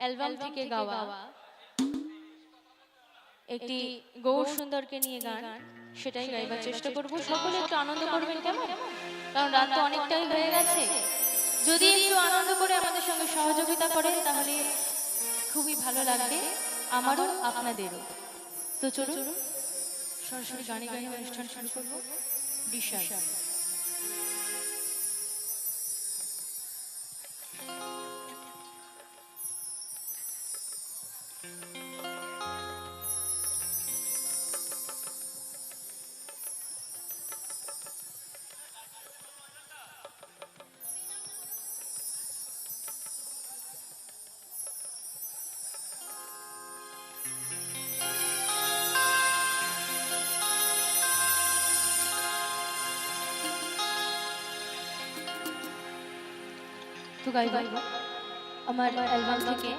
Album থেকে গাওয়া। একটি গৌর সুন্দরকে নিয়ে গান। সেটাই গাইবার চেষ্টা করব। সকলে একটু আনন্দ করবেন কেমন? কারণ রাত তো অনেকটাই হয়ে গেছে। যদি একটু আনন্দ করে আমাদের সঙ্গে সহযোগিতা করেন তাহলে খুবই ভালো লাগবে আমারও আপনাদেরও। তো চলুন সরাসরি গানে গানে অনুষ্ঠান শুরু করব। বিশাল। গাইব আমার অ্যালবাম থেকে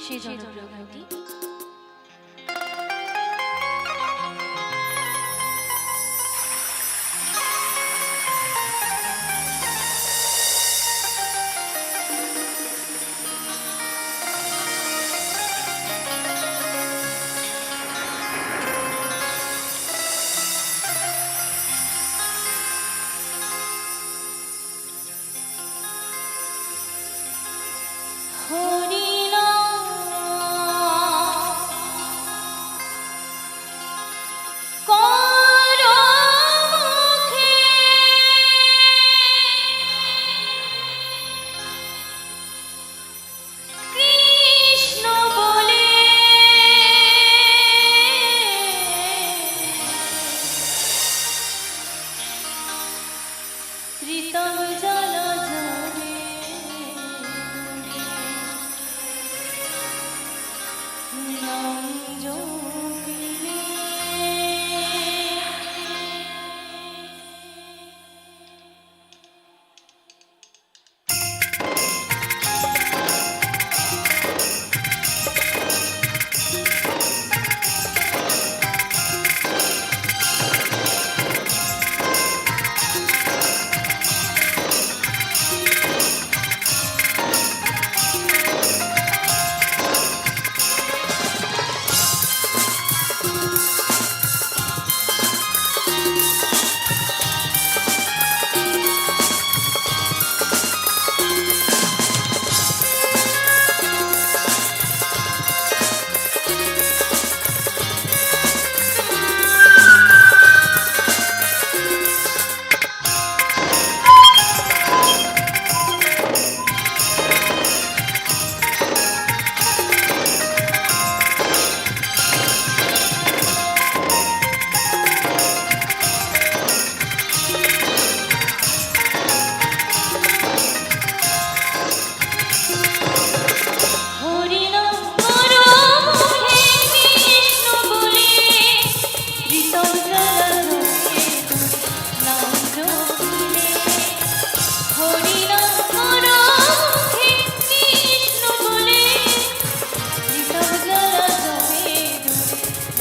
সেই জনপ্রিয় গানটি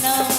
कृष्ण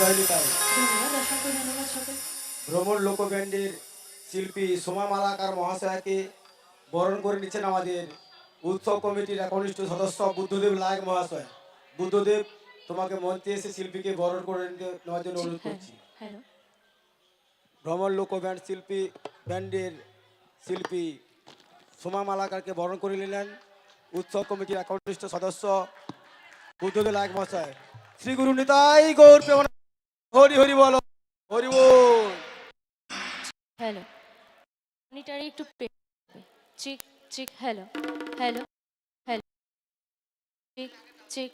নিতাই জয় নিতাই ধন্যবাদ অসংখ্য ধন্যবাদ সকল ভ্রমণ লোক ব্যান্ডের শিল্পী সোমা মালাকার মহাশয়াকে বরণ করে নিচ্ছেন আমাদের উৎসব কমিটির একনিষ্ঠ সদস্য বুদ্ধদেব লায়ক মহাশয়। বুদ্ধদেব তোমাকে মঞ্চে এসে শিল্পীকে বরণ করে নেওয়ার জন্য অনুরোধ হ্যাঁ করছি। ভ্রমণ লোক ব্যান্ড শিল্পী ব্যান্ডের শিল্পী সোমা মালাকারকে বরণ করে নিলেন উৎসব কমিটির একনিষ্ঠ সদস্য বুদ্ধদেব লায়ক মহাশয়। শ্রী গুরু নিতাই গৌর হরি হরি বলো, হরি বল। হ্যালো মনিটারে একটু check check hello hello hello check check.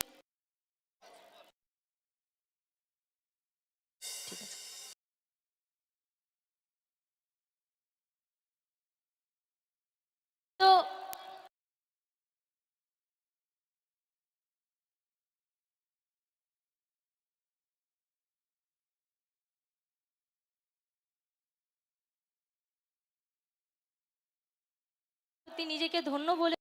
সত্যি নিজেকে ধন্য বলে